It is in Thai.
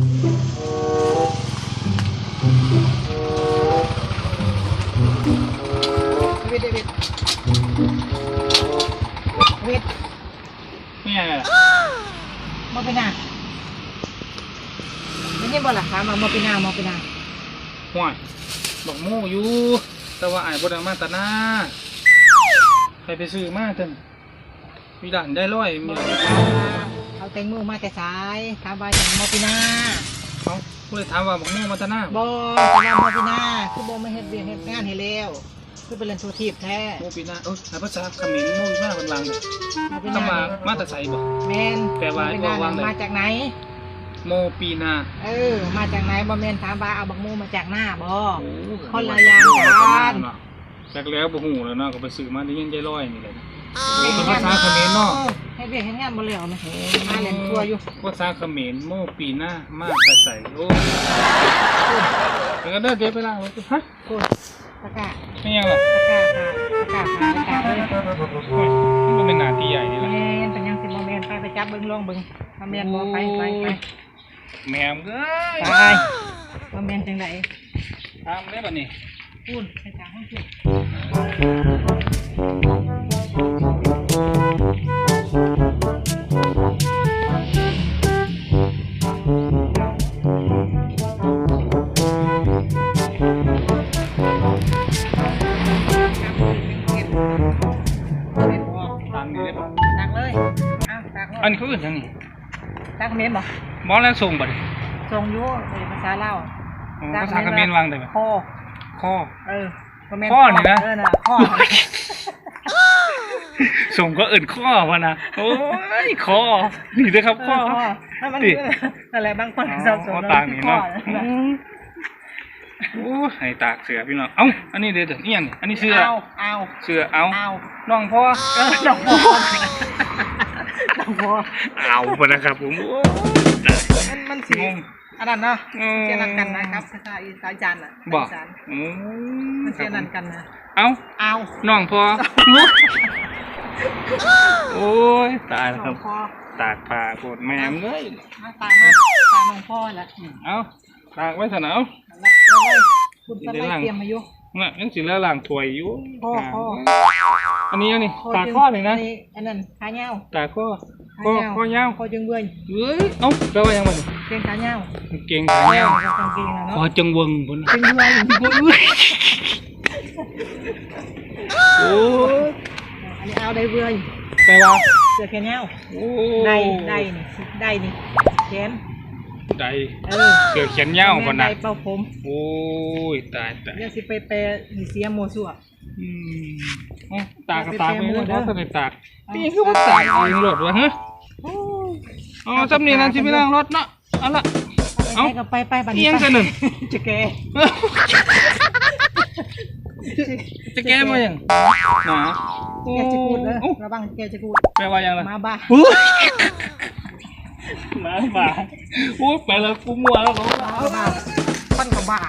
เวทเวทเวทนี่ไงมาเป็นหน้าไม่ใช่บอลหลักฐานมามาเป็นหน้ามาเป็นหน้าห่วยบอกโม่อยู่ แต่ว่าไอ้บไดมาแตาหน้าใครไปซื้อมาเต็มมีด่านได้ร้อยมีเอา แตงโมมาแต่สายถามว่าอย่างมาเป็นหน้าเขาผู้เลยถามว่าบอกโม่มาแตาหน้าบอแต่ว่ามาเป็นหน้าคือบ่ไม่เฮ็ดเวียกเฮ็ดงานให้แล้วคือเป็นเรื่องโทรทีบแท้โม่ปีหน้าเอ้ยในภาษาเขมรโม่ปีหน้าเป็นวางเลยมาเป็นหต้องน้ามามาแต่ใส่บ่ แมนแปลว่าเป็นหน้าว่าว่าไงมาจากไหน โมปีหน้าเออ มาจากไหนบ่แม่นถามว่าเอาบักโมมาจากหน้าบ่โอ้คนละอย่างกัน จากแล้วบ่หูแล้วเนาะก็ไปซื้อมาได้ยินใจร้อยนี่เลยเป็นภาษาเขมรเนาะ ให้เวียกให้งานบ่แล้วนะมาเล่นทัวร์อยู่ภาษาเขมรโมปีหน้ามาแต่ใส่โอ้แล้วก็เดินเดี๋ยวไปล้างรถฮะโคตรตะกร้าไม่ยังล่ะตะกร้าค่ะตะกร้าค่ะตะกร้าเลยโอ้ยมันก็เป็นหนาที่ใหญ่นี่แหละแม่นเป็นหยังสิบ่แม่นไปไปจับเบิ่งลองเบิ่งถ้าแม่นบ่ไปไปไปแมมเอ้ยไปบ่แม่นจังไดตามได้ป่ะนี่พูดไปจ้าให้พูดต อ้าวตักอันนี้เขาอื่นยังนี่ตักเมนบ่มอแล้วส่งป่ะดิทรงอยู่ในภาษาลาวอ๋อภาษาเขมรวางได้ป่ะคอข้อเออบ่แม่ข้อนี่นะ เออน่ะข้อส่งก็อื่นข้อวะนะโอ้ยข้อนี่ด้วยครับข้อเให้มันดินั่นแหละบางคนอ๋อสับสนข้อต่างนี่เนาะ ข้อ โอ้ยให้ตากเสือพี่น้อง เอ้า อันนี้เดี๋ยวเดี๋ยวนี่ยังนี่อันนี้เสือ เอาเอาเสือ เอาเอาน้องพ่อเออดอกบัวดอกบัวเอาไปนะครับผมโอ้ยมันมันสีงงอันนั้นเนาะอืมเสียนันกันนะครับภาษาอีสานจันทร์อะบอกอีสานโอ้มันคเสีรัยบผนัมนกันนะ เอ้าเอาน้องพ่อโอ้ยตายแล้วหลครัวบงพ่อตากผ้าโกดแม่งเลยมาตามมาตามหลวงพ่อแหละเอ้า ตากไว้เถอะนะเอ้าแล้วแล้วไว้คุณตะไลเตรียมมาอยู่น่ะยังสิแล้วล้างถ้วยอยู่พ่อพ่ออันนี้อันนี้ตากข้อเลยนะอันนั้นขาเหย้าตากข้อข้อข้อยาวคอจึงเบื่อยเฮ้ยเอ้าแปลว่ายังไงเกงขาเหย้าเก่งขายาวกางเกงนะคเนาะอจังเวงพุ่นจึงเบื่อยโอ้ยอันนี้เอาได้เบื่อยแปลว่าเสื้อแขนเหย้าโอ้ได้ได้นี่ได้นี่แขน ได้เออเสือเขียนยาวพุ่นได้น่ะเป่าผมโอ้ยตายตายเดี๋ยวสิไปแปลนี่เสียโมซัวอืมเอ้าตากก็ตากไปไปเลยเด้อเขาจะตากนี่คือว่าตากเองรถวะฮะอ๋อจำนี่นะที่ไปล้างรถเนาะเอาละเอ้าไปก็ไปไปบัดเอีนี้ยงไปกันหนึ่งจะแกจะแก้มาอย่างหนาโอ้แกจะพูดเด้อโอ้ระวังแกจะพูดแปลว่าอย่างไรมาบ้า อุ๊ยหมาบ้าโอ้ยไปแล้วกูมัวแล้วมาบ้าปั้นกับบ้า